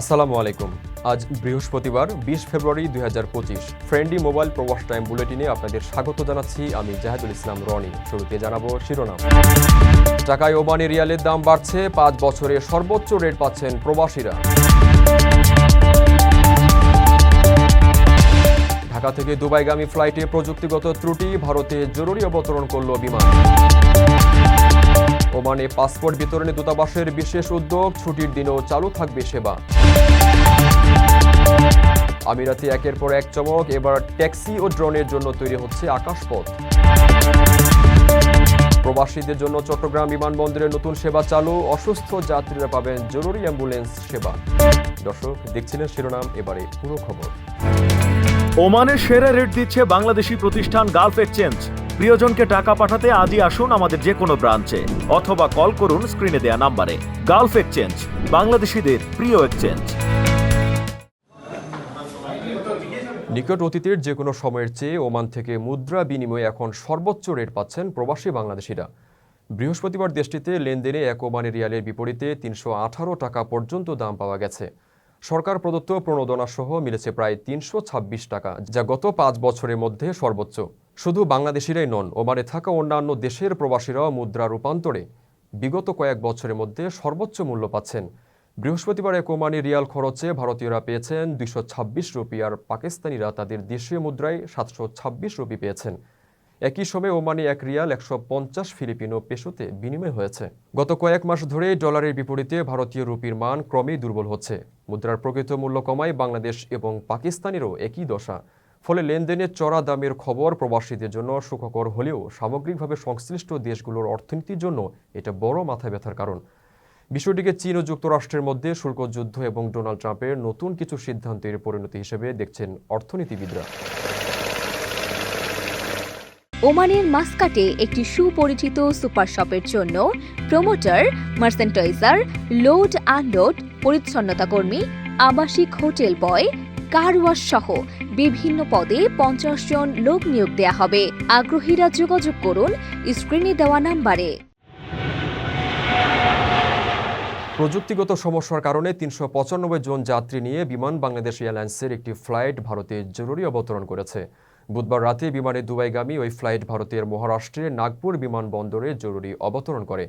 আসসালামু আলাইকুম। আজ বৃহস্পতিবার, বিশ ফেব্রুয়ারি দুই হাজার পঁচিশ। ফ্রেন্ডলি মোবাইল প্রবাস টাইম বুলেটিনে আপনাদের স্বাগত জানাচ্ছি। আমি জাহেদুল ইসলাম রনি। শুরুতে জানাব শিরোনাম। টাকায় ওমানি রিয়ালের দাম বাড়ছে। পাঁচ বছরে সর্বোচ্চ রেট পাচ্ছেন প্রবাসীরা। ঢাকা থেকে দুবাইগামী ফ্লাইটে প্রযুক্তিগত ত্রুটি, ভারতে জরুরি অবতরণ করল বিমান। ওমানে পাসপোর্ট বিতরণে দূতাবাসের বিশেষ উদ্যোগ, ছুটির দিনেও চালু থাকবে সেবা। আমিরাতে একের পর এক চমক, এবার ট্যাক্সি ও ড্রোনের জন্য তৈরি হচ্ছে আকাশপথ। প্রবাসীদের জন্য চট্টগ্রাম বিমানবন্দরে নতুন সেবা চালু, অসুস্থ যাত্রীরা পাবেন জরুরি অ্যাম্বুলেন্স সেবা। দর্শক, দেখছিলেন শিরোনাম, এবারে পুরো খবর। ওমানের সেরা রেট দিচ্ছে বাংলাদেশি প্রতিষ্ঠান গালফ এক্সচেঞ্জ। প্রিয়জনকে টাকা পাঠাতে আজই আসুন আমাদের যে কোনো ব্রাঞ্চে, অথবা কল করুন স্ক্রিনে দেয়া নাম্বারে। গালফ এক্সচেঞ্জ, বাংলাদেশিদের প্রিয় এক্সচেঞ্জ। নিকট অতীতের যে কোনো সময়ের চেয়ে ওমান থেকে মুদ্রা বিনিময়ে এখন সর্বোচ্চ রেট পাচ্ছেন প্রবাসী বাংলাদেশিরা। বৃহস্পতিবার দেশটিতে লেনদেনে এক ওমানি রিয়ালের বিপরীতে তিনশো আঠারো টাকা পর্যন্ত দাম পাওয়া গেছে। সরকার প্রদত্ত প্রণোদনা সহ মিলেছে প্রায় তিনশো ছাব্বিশ টাকা, যা গত পাঁচ বছরের মধ্যে সর্বোচ্চ। শুধু বাংলাদেশিরাই নন, ওমানে থাকা অন্যান্য দেশের প্রবাসীরাও মুদ্রা রূপান্তরে বিগত কয়েক বছরের মধ্যে সর্বোচ্চ মূল্য পাচ্ছেন। বৃহস্পতিবার এক ওমানি রিয়াল খরচে ভারতীয়রা পেয়েছেন দুইশো ছাব্বিশ রুপি আর পাকিস্তানিরা তাদের দেশীয় মুদ্রায় সাতশো ছাব্বিশ রুপি পেয়েছেন। একই সময়ে ওমানি এক রিয়াল একশো পঞ্চাশ ফিলিপিনো পেশোতে বিনিময় হয়েছে। গত কয়েক মাস ধরে ডলারের বিপরীতে ভারতীয় রুপির মান ক্রমেই দুর্বল হচ্ছে। মুদ্রার প্রকৃত মূল্য কমায় বাংলাদেশ এবং পাকিস্তানেরও একই দশা। ফলে লেনদেনের চড়া দামের খবর প্রবাসীদের জন্য সুখকর হলেও সামগ্রিকভাবে সংশ্লিষ্ট দেশগুলোর অর্থনীতির জন্য এটা বড় মাথা ব্যথার কারণ। বিষয়টিকে চীন ও যুক্তরাষ্ট্রের মধ্যে শুল্ক যুদ্ধ এবং ডোনাল্ড ট্রাম্পের নতুন কিছু সিদ্ধান্তের পরিণতি হিসেবে দেখছেন অর্থনীতিবিদরা। ওমানের মাস্কাটে একটি সুপরিচিত সুপার শপের জন্য প্রমোটার, মার্সেন্টাইজার, লোড আনলোড পরিচ্ছন্নতা কর্মী, আবাসিক হোটেল বয় কার ওয়াশ সহ বিভিন্ন পদে পঞ্চাশ জন লোক নিয়োগ দেয়া হবে। আগ্রহীরা যোগাযোগ করুন, স্ক্রিনে দেওয়া নাম্বারে। প্রযুক্তিগত সমস্যার কারণে তিনশো পঁচানব্বই জন যাত্রী নিয়ে বিমান বাংলাদেশ এয়ারলাইন্সের একটি ফ্লাইট ভারতে জরুরি অবতরণ করেছে। বুধবার রাতে বিমানে দুবাইগামী ওই ফ্লাইট ভারতের মহারাষ্ট্রের নাগপুর বিমানবন্দরে জরুরি অবতরণ করে।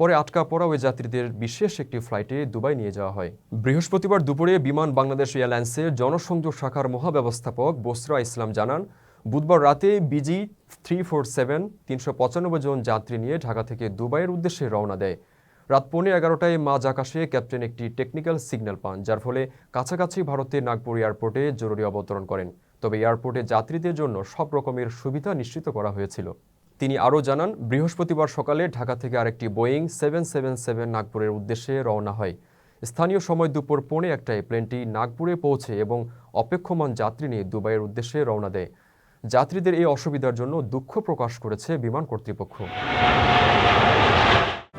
পরে আটকা পড়া ওই যাত্রীদের বিশেষ একটি ফ্লাইটে দুবাই নিয়ে যাওয়া হয়। বৃহস্পতিবার দুপুরে বিমান বাংলাদেশ এয়ারলাইন্সের জনসংযোগ শাখার মহাব্যবস্থাপক বসরা ইসলাম জানান, বুধবার রাতে বিজি থ্রি ফোর সেভেন তিনশো পঁচানব্বই জন যাত্রী নিয়ে ঢাকা থেকে দুবাইয়ের উদ্দেশ্যে রওনা দেয়। রাত পৌনে এগারোটায় মাঝ আকাশে ক্যাপ্টেন একটি টেকনিক্যাল সিগন্যাল পান, যার ফলে কাছাকাছি ভারতের নাগপুর এয়ারপোর্টে জরুরি অবতরণ করেন। তবে এয়ারপোর্টে যাত্রীদের জন্য সব রকমের সুবিধা নিশ্চিত করা হয়েছিল। তিনি আরও জানান, বৃহস্পতিবার সকালে ঢাকা থেকে আরেকটি বোয়িং সেভেন সেভেন সেভেন নাগপুরের উদ্দেশ্যে রওনা হয়। স্থানীয় সময় দুপুর পৌনে একটায় প্লেনটি নাগপুরে পৌঁছে এবং অপেক্ষমান যাত্রী নিয়ে দুবাইয়ের উদ্দেশ্যে রওনা দেয়। যাত্রীদের এই অসুবিধার জন্য দুঃখ প্রকাশ করেছে বিমান কর্তৃপক্ষ।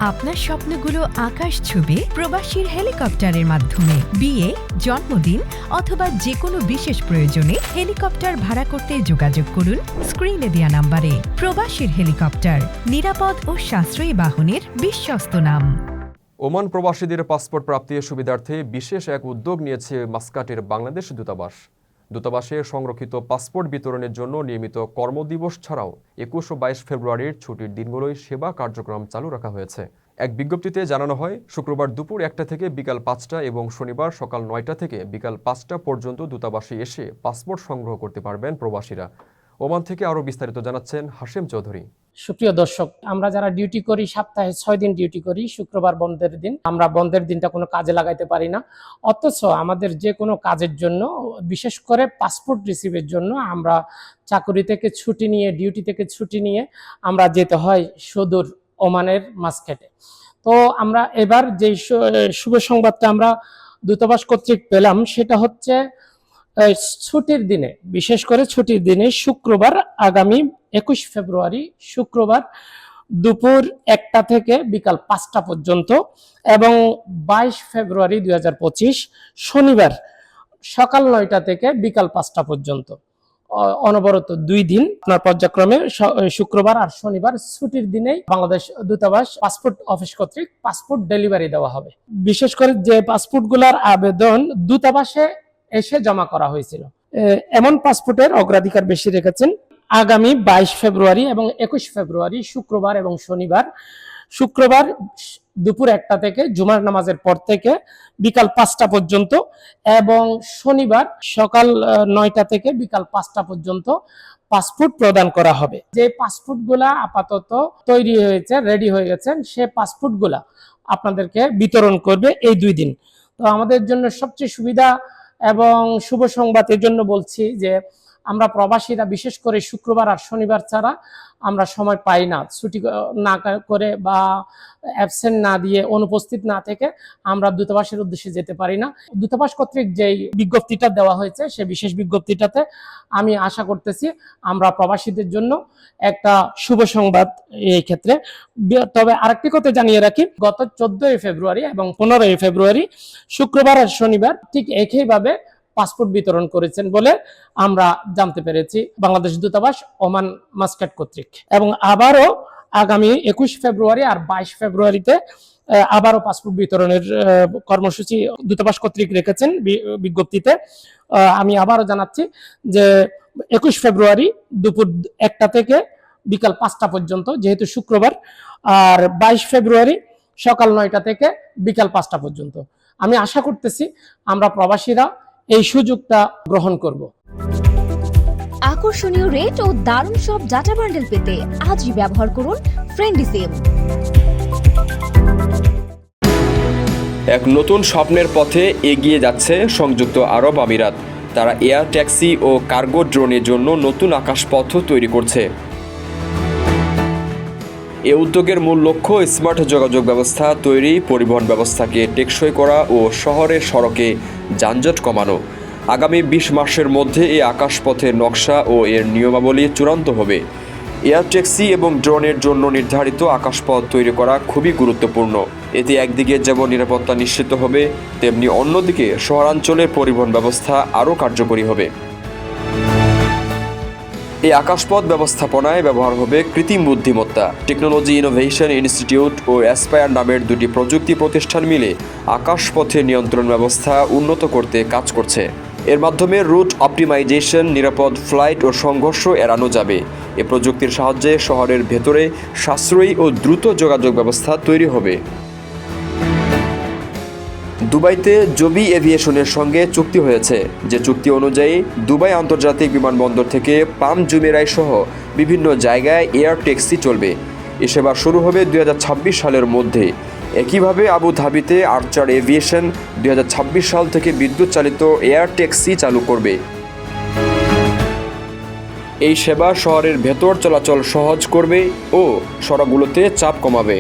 আপনার স্বপ্নগুলো আকাশ ছুবে প্রবাসীর হেলিকপ্টারের মাধ্যমে। বিয়ে, জন্মদিন অথবা যে কোনো বিশেষ প্রয়োজনে হেলিকপ্টার ভাড়া করতে যোগাযোগ করুন স্ক্রিনে দেয়া নাম্বারে। প্রবাসীর হেলিকপ্টার, নিরাপদ ও সাশ্রয়ী বাহনের বিশ্বস্ত নাম। ওমান প্রবাসীদের পাসপোর্ট প্রাপ্তির সুবিধার্থে বিশেষ এক উদ্যোগ নিয়েছে মাস্কাটের বাংলাদেশ দূতাবাস। দূতাবাসে সংরক্ষিত পাসপোর্ট বিতরণের জন্য নিয়মিত কর্মদিবস ছাড়াও একুশ ও বাইশ ফেব্রুয়ারির ছুটির দিনগুলোয় সেবা কার্যক্রম চালু রাখা হয়েছে। এক বিজ্ঞপ্তিতে জানানো হয়, শুক্রবার দুপুর একটা থেকে বিকাল পাঁচটা এবং শনিবার সকাল নয়টা থেকে বিকাল পাঁচটা পর্যন্ত দূতাবাসে এসে পাসপোর্ট সংগ্রহ করতে পারবেন প্রবাসীরা। ওমান থেকে আরও বিস্তারিত জানাচ্ছেন হাশেম চৌধুরী। সুপ্রিয় দর্শক, আমরা যারা ডিউটি করি, সপ্তাহে ছয় দিন ডিউটি করি, শুক্রবার বন্ধের দিন। আমরা বন্ধের দিনটা কোনো কাজে লাগাইতে পারি না। অথচ আমাদের যে কোনো কাজের জন্য, বিশেষ করে পাসপোর্ট রিসিভের জন্য, আমরা চাকরি থেকে ছুটি নিয়ে ডিউটি থেকে ছুটি নিয়ে আমরা যেতে হয় সুদূর ওমানের মাসকেটে। তো আমরা এবার যে শুভ সংবাদটা আমরা দূতাবাস কর্তৃক পেলাম, সেটা হচ্ছে ছুটির দিনে, বিশেষ করে ছুটির দিনে শুক্রবার আগামী একুশ ফেব্রুয়ারি, শুক্রবার দুপুর একটা থেকে বিকাল পাঁচটা পর্যন্ত এবং বাইশ ফেব্রুয়ারি দু হাজার পঁচিশ, শনিবার সকাল নয়টা থেকে বিকাল পাঁচটা পর্যন্ত। অনবরত দুই দিন আপনার পর্যায়ক্রমে শুক্রবার আর শনিবার ছুটির দিনেই বাংলাদেশ দূতাবাস পাসপোর্ট অফিস কর্তৃক পাসপোর্ট ডেলিভারি দেওয়া হবে। বিশেষ করে যে পাসপোর্টগুলোর আবেদন দূতাবাসে এসে জমা করা হয়েছিল। এমন পাসপোর্টের অগ্রাধিকার বেশি রেখেছেন আগামী বাইশ ফেব্রুয়ারি এবং একুশ ফেব্রুয়ারি, শুক্রবার এবং শনিবার। শুক্রবার দুপুর একটা থেকে জুমার নামাজের পর থেকে বিকাল পাঁচটা পর্যন্ত এবং শনিবার সকাল নয়টা থেকে বিকাল পাঁচটা পর্যন্ত পাসপোর্ট প্রদান করা হবে। যে পাসপোর্টগুলা আপাতত তৈরি হয়েছে, রেডি হয়ে গেছেন, সে পাসপোর্টগুলা আপনাদেরকে বিতরণ করবে এই দুই দিন। তো আমাদের জন্য সবচেয়ে সুবিধা এবং শুভ সংবাদের জন্য বলছি যে আমরা প্রবাসীরা বিশেষ করে শুক্রবার আর শনিবার ছাড়া আমরা সময় পাই না। ছুটি না করে বা অ্যাবসেন্ট না দিয়ে, অনুপস্থিত না থেকে আমরা দূতাবাসের উদ্দেশ্যে যেতে পারি না। দূতাবাস কর্তৃক যেই বিজ্ঞপ্তিটা দেওয়া হয়েছে, সে বিশেষ বিজ্ঞপ্তিটাতে আমি আশা করতেছি আমরা প্রবাসীদের জন্য একটা শুভ সংবাদ এই ক্ষেত্রে। তবে আরেকটি কথা জানিয়ে রাখি, গত চোদ্দই ফেব্রুয়ারি এবং পনেরোই ফেব্রুয়ারি, শুক্রবার আর শনিবার ঠিক একইভাবে পাসপোর্ট বিতরণ করেছেন বলে আমরা জানতে পেরেছি। বাংলাদেশ দূতাবাস, ওমান মাস্কাট কর্তৃক। এবং আবারও আগামী একুশ ফেব্রুয়ারি আর বাইশ ফেব্রুয়ারিতে আবারও পাসপোর্ট বিতরণের কর্মসূচি দূতাবাস কর্তৃক রেখেছেন বিজ্ঞপ্তিতে। আমি আবারও জানাচ্ছি যে একুশ ফেব্রুয়ারি দুপুর একটা থেকে বিকাল পাঁচটা পর্যন্ত, যেহেতু শুক্রবার, আর বাইশ ফেব্রুয়ারি সকাল নয়টা থেকে বিকাল পাঁচটা পর্যন্ত। আমি আশা করতেছি আমরা প্রবাসীরা এই সুযোগটা গ্রহণ করব। আকর্ষণীয় রেট ও দারুণ সব ডাটা বান্ডেল পেতে আজই ব্যবহার করুন ফ্রেন্ডি সিম এক নতুন স্বপ্নের পথে এগিয়ে যাচ্ছে সংযুক্ত আরব আমিরাত। তারা এয়ার ট্যাক্সি ও কার্গো ড্রোনের জন্য নতুন আকাশপথ তৈরি করছে। এ উদ্যোগের মূল লক্ষ্য স্মার্ট যোগাযোগ ব্যবস্থা তৈরি, পরিবহন ব্যবস্থাকে টেকসই করা ও শহরের সড়কে যানজট কমানো। আগামী বিশ মাসের মধ্যে এই আকাশপথের নকশা ও এর নিয়মাবলী চূড়ান্ত হবে। এয়ার ট্যাক্সি এবং ড্রোনের জন্য নির্ধারিত আকাশপথ তৈরি করা খুবই গুরুত্বপূর্ণ। এতে একদিকে যেমন নিরাপত্তা নিশ্চিত হবে, তেমনি অন্যদিকে শহরাঞ্চলের পরিবহন ব্যবস্থা আরও কার্যকরী হবে। এই আকাশপথ ব্যবস্থাপনায় ব্যবহার হবে কৃত্রিম বুদ্ধিমত্তা। টেকনোলজি ইনোভেশন ইনস্টিটিউট ও অ্যাসপায়ার নামের দুটি প্রযুক্তি প্রতিষ্ঠান মিলে আকাশপথে নিয়ন্ত্রণ ব্যবস্থা উন্নত করতে কাজ করছে। এর মাধ্যমে রুট অপটিমাইজেশন, নিরাপদ ফ্লাইট ও সংঘর্ষ এড়ানো যাবে। এ প্রযুক্তির সাহায্যে শহরের ভেতরে সাশ্রয়ী ও দ্রুত যোগাযোগ ব্যবস্থা তৈরি হবে। দুবাইতে জবি এভিয়েশনের সঙ্গে চুক্তি হয়েছে। যে চুক্তি অনুযায়ী দুবাই আন্তর্জাতিক বিমানবন্দর থেকে পাম জুমেরাই সহ বিভিন্ন জায়গায় এয়ার ট্যাক্সি চলবে। এ সেবা শুরু হবে দু হাজার ছাব্বিশ সালের মধ্যে। একইভাবে আবু ধাবিতে আর্চার এভিয়েশন দুই হাজার ছাব্বিশ সাল থেকে বিদ্যুৎ চালিত এয়ার ট্যাক্সি চালু করবে। এই সেবা শহরের ভেতর চলাচল সহজ করবে ও সড়কগুলোতে চাপ কমাবে।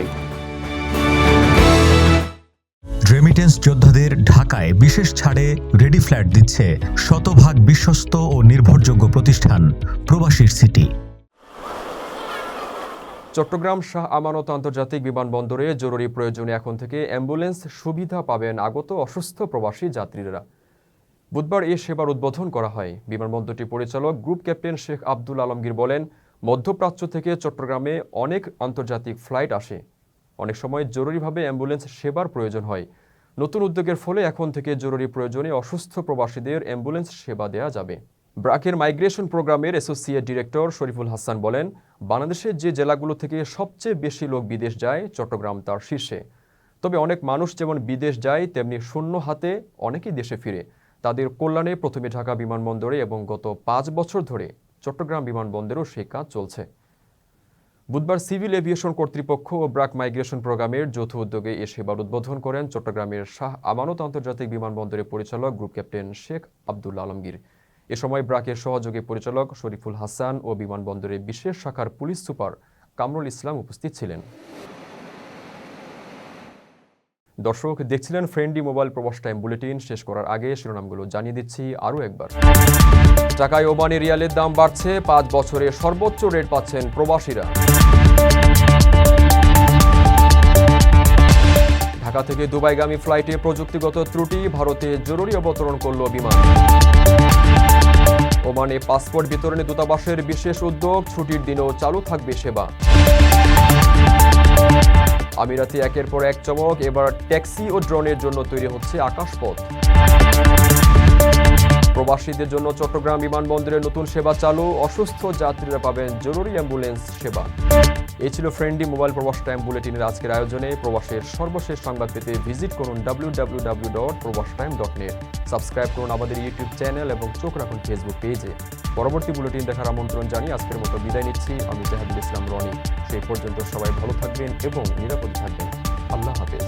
রেমিটেন্স যোদ্ধাদের ঢাকায় বিশেষ ছাড়ে রেডি ফ্ল্যাট দিচ্ছে শতভাগ বিশ্বস্ত ও নির্ভরযোগ্য প্রতিষ্ঠান, প্রবাসীর সিটি। চট্টগ্রাম শাহ আমানত আন্তর্জাতিক বিমানবন্দরে জরুরি প্রয়োজনে এখন থেকে অ্যাম্বুলেন্স সুবিধা পাবেন আগত অসুস্থ প্রবাসী যাত্রীরা। বুধবার এ সেবার উদ্বোধন করা হয়। বিমানবন্দরটি পরিচালক গ্রুপ ক্যাপ্টেন শেখ আব্দুল আলমগীর বলেন, মধ্যপ্রাচ্য থেকে চট্টগ্রামে অনেক আন্তর্জাতিক ফ্লাইট আসে। অনেক সময় জরুরিভাবে অ্যাম্বুলেন্স সেবার প্রয়োজন হয়। নতুন উদ্যোগের ফলে এখন থেকে জরুরি প্রয়োজনে অসুস্থ প্রবাসীদের অ্যাম্বুলেন্স সেবা দেওয়া যাবে। ব্রাকের মাইগ্রেশন প্রোগ্রামের অ্যাসোসিয়েট ডিরেক্টর শরীফুল হাসান বলেন, বাংলাদেশের যে জেলাগুলো থেকে সবচেয়ে বেশি লোক বিদেশ যায়, চট্টগ্রাম তার শীর্ষে। তবে অনেক মানুষ যেমন বিদেশ যায়, তেমনি শূন্য হাতে অনেকেই দেশে ফিরে। তাদের কল্যাণে প্রথমে ঢাকা বিমানবন্দরে এবং গত পাঁচ বছর ধরে চট্টগ্রাম বিমানবন্দরেও সেই কাজ চলছে। বুধবার সিভিল এভিয়েশন কর্তৃপক্ষ ও ব্রাক মাইগ্রেশন প্রোগ্রামের যৌথ উদ্যোগে এ সেবার উদ্বোধন করেন চট্টগ্রামের শাহ আমানত আন্তর্জাতিক বিমানবন্দরের পরিচালক গ্রুপ ক্যাপ্টেন শেখ আব্দুল আলমগীর। এ সময় ব্রাকের সহযোগী পরিচালক শরীফুল হাসান ও বিমানবন্দরের বিশেষ শাখার পুলিশ সুপার কামরুল ইসলাম উপস্থিত ছিলেন। দর্শক, দেখছিলেন friendly mobile Probash time bulletin. শেষ করার আগে শিরোনামগুলো জানিয়ে দিচ্ছি আরও একবার। টাকায় ওমানি রিয়ালের দাম বাড়ছে, পাঁচ বছরে সর্বোচ্চ রেট পাচ্ছেন প্রবাসীরা। ঢাকা থেকে দুবাইগামী ফ্লাইটে প্রযুক্তিগত ত্রুটি, ভারতে জরুরি অবতরণ করল বিমান। ওমানে পাসপোর্ট বিতরণে দূতাবাসের বিশেষ উদ্যোগ, ছুটির দিনও চালু থাকবে সেবা। আমিরাতে একের পর এক চমক, এবার ট্যাক্সি ও ড্রোনের জন্য তৈরি হচ্ছে আকাশপথ। প্রবাসীদের জন্য চট্টগ্রাম বিমানবন্দরে নতুন সেবা চালু, অসুস্থ যাত্রীরা পাবেন জরুরি অ্যাম্বুলেন্স সেবা। এই ছিল ফ্রেন্ডলি মোবাইল প্রবাস টাইম বুলেটিনের আজকের আয়োজনে প্রবাসের সর্বশেষ সংবাদ পেতে ভিজিট করুন ডাব্লিউ প্রবাস টাইম সাবস্ক্রাইব করুন আমাদের ইউটিউব চ্যানেল এবং চোখ রাখুন ফেসবুক পেজে পরবর্তী বুলেটিন দেখার আমন্ত্রণ জানিয়ে আজকের মতো বিদায় নিচ্ছি। আমি জাহাদুল ইসলাম রনি। সেই পর্যন্ত সবাই ভালো থাকবেন এবং নিরাপদে থাকবেন। আল্লাহ হাফেজ।